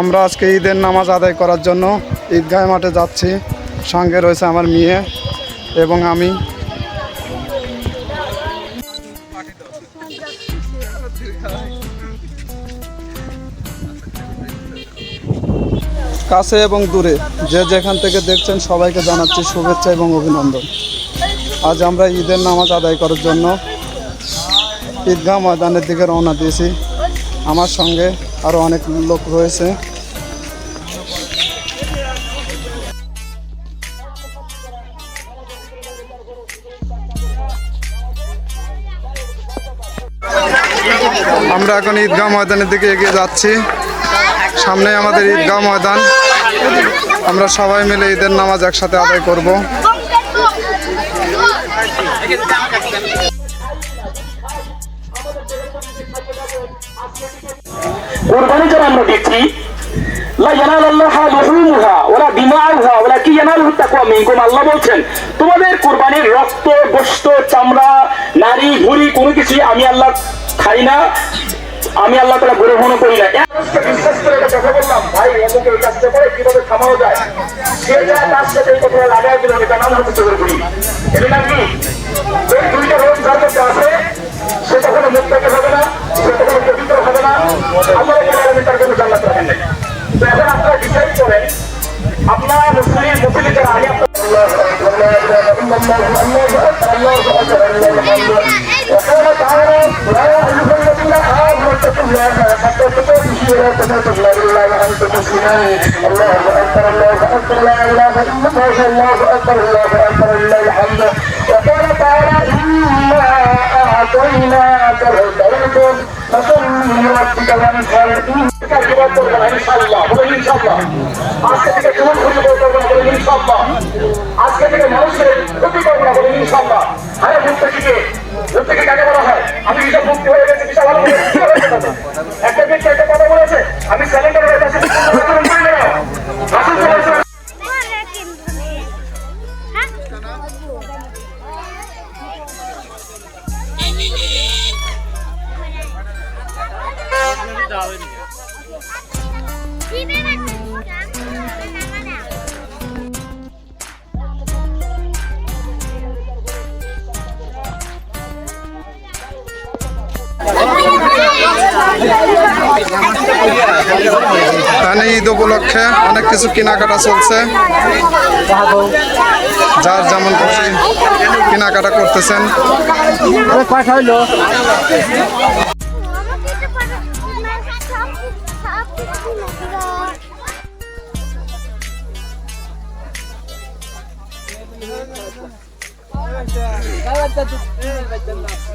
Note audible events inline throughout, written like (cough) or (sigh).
আমরা আজকে ঈদের নামাজ আদায় করার জন্য ঈদগাহ মাঠে যাচ্ছি। সঙ্গে রয়েছে আমার মেয়ে এবং আমি। কাছে এবং দূরে যে যেখান থেকে দেখছেন সবাইকে জানাচ্ছি শুভেচ্ছা এবং অভিনন্দন। আজ আমরা ঈদের নামাজ আদায় করার জন্য ঈদগাহ ময়দানের দিকে রওনা দিয়েছি। আমার সঙ্গে আরও অনেক লোক রয়েছে। আমরা এখন ঈদগাহ ময়দানের দিকে এগিয়ে যাচ্ছি। সামনে আমাদের ঈদগাহ ময়দান। আমরা সবাই মিলে ঈদের নামাজ একসাথে আদায় করব। কোরবানি যারা আমরা দিচ্ছি আল্লাহ তোমাদের কোরবানির রক্ত আমি আল্লাহ খাই না, আমি আল্লাহ তারা গ্রহণ করি না। বিশ্বাস করে কথা করে থামানো যায়? কি? দুইটা আছে تقاته ولا تموتن الا وانتم مسلمون الله اكبر الله اكبر لا اله الا الله الله اكبر الله اكبر لله الحمد وقال تعالى انا اعطيناك الكريم فصل لربك وانحر ইনশাআল্লাহ বলেন ইনশাআল্লাহ আজকে থেকে কেমন ক্ষতি করবো না বলেন ইনশাআল্লাহ আজকে থেকে মানুষের ক্ষতি করবো না বলেন ইনশাআল্লাহ আরে মুখ থেকে মুখ থেকে কাকে বলা হয় আমি বিশাল মুক্তি হয়ে গেছি বিশাল ভালো আমি স্যালেন্ডারের কাছে রাসূল এখানে ঈদ উপলক্ষে অনেক কিছু কেনাকাটা চলছে। যার যেমন কেনাকাটা করতেছেন। (laughs)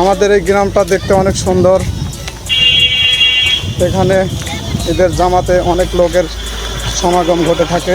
আমাদের এই গ্রামটা দেখতে অনেক সুন্দর। এখানে এদের জামাতে অনেক লোকের সমাগম ঘটে থাকে।